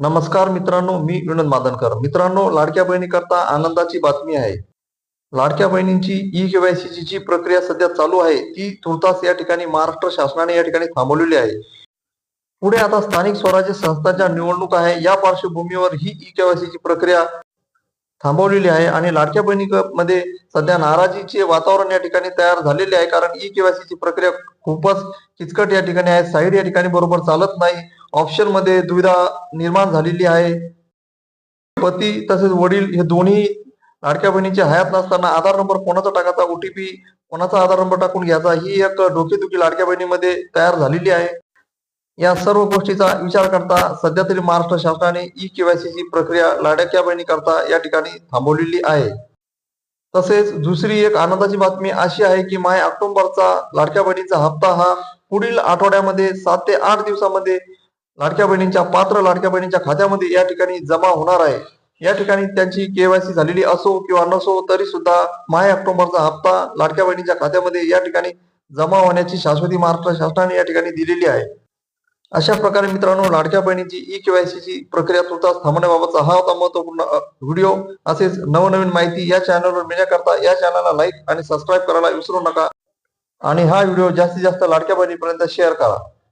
नमस्कार मित्रांनो मी विनोद मादनकर. मित्रांनो लाडक्या बहिणीकरता आनंदाची बातमी आहे. लाडक्या बहिणींची ई केवायसी जी प्रक्रिया सध्या चालू आहे. ती तुर्तास या ठिकाणी महाराष्ट्र शासनाने या ठिकाणी थांबवलेली आहे. पुढे आता स्थानिक स्वराज्य संस्थांच्या निवडणूक आहे. या पार्श्वभूमीवर ही ई केवायसीची प्रक्रिया थांबवलेली आहे आणि लाडक्या बहिणी मध्ये सध्या नाराजीचे वातावरण या ठिकाणी तयार झालेले आहे. कारण ई केवायसीची प्रक्रिया खूपच किचकट या ठिकाणी आहे. साईड या ठिकाणी बरोबर चालत नाही. ऑप्शनमध्ये दुविधा निर्माण झालेली आहे. पती तसेच वडील हे दोन्ही लाडक्या बहिणीचे हयात नसताना आधार नंबर कोणाचा टाकायचा ओटीपी कोणाचा आधार नंबर टाकून घ्यायचा ही एक डोकेदुखी लाडक्या बहिणीमध्ये तयार झालेली आहे. या सर्व गोष्टीचा विचार करता सध्या तरी महाराष्ट्र शासनाने ई केवायसीची प्रक्रिया लाडक्या बहिणी करता या ठिकाणी थांबवलेली आहे. तसेच दुसरी एक आनंदाची बातमी अशी आहे की माय ऑक्टोबरचा लाडक्या बहिणीचा हप्ता हा पुढील आठवड्यामध्ये सात ते आठ दिवसामध्ये लाडक्या बहिणींच्या पात्र लाडक्या बहिणींच्या खात्यामध्ये या ठिकाणी जमा होणार आहे. या ठिकाणी त्यांची केवायसी झालेली असो किंवा नसो तरी सुद्धा माय ऑक्टोबरचा हप्ता लाडक्या बहिणीच्या खात्यामध्ये या ठिकाणी जमा होण्याची शाश्वती महाराष्ट्र शासनाने या ठिकाणी दिलेली आहे. अशा प्रकारे मित्रांनो लाडक्या बहिणीची ई केवायसीची प्रक्रिया तुर्तास थांबण्याबाबतचा हा होता महत्त्वपूर्ण व्हिडिओ. असेच नवनवीन माहिती या चॅनलवर मिळण्याकरता या चॅनलला लाईक आणि सबस्क्राईब करायला विसरू नका. आणि हा व्हिडिओ जास्तीत जास्त लाडक्या बहिणीपर्यंत शेअर करा.